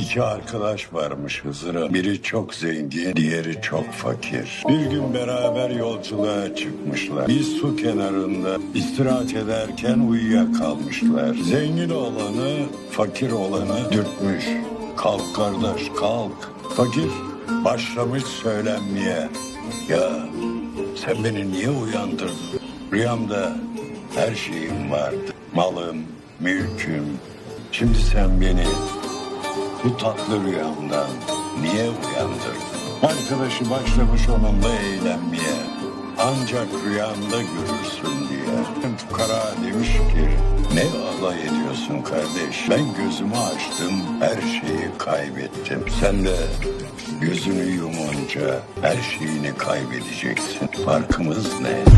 İki arkadaş varmış Hızır'ın. Biri çok zengin, diğeri çok fakir. Bir gün beraber yolculuğa çıkmışlar. Bir su kenarında istirahat ederken uyuyakalmışlar. Zengin olanı, fakir olanı dürtmüş. Kalk kardeş kalk. Fakir başlamış söylenmeye. Ya sen beni niye uyandırdın? Rüyamda her şeyim vardı. Malım, mülküm. Şimdi sen beni bu tatlı rüyamdan niye uyandırdın? Arkadaşı başlamış onunla eğlenmeye. Ancak rüyanda görürsün diye. Fukara demiş ki ne alay ediyorsun kardeş? Ben gözümü açtım her şeyi kaybettim. Sen de gözünü yumunca her şeyini kaybedeceksin. Farkımız ne?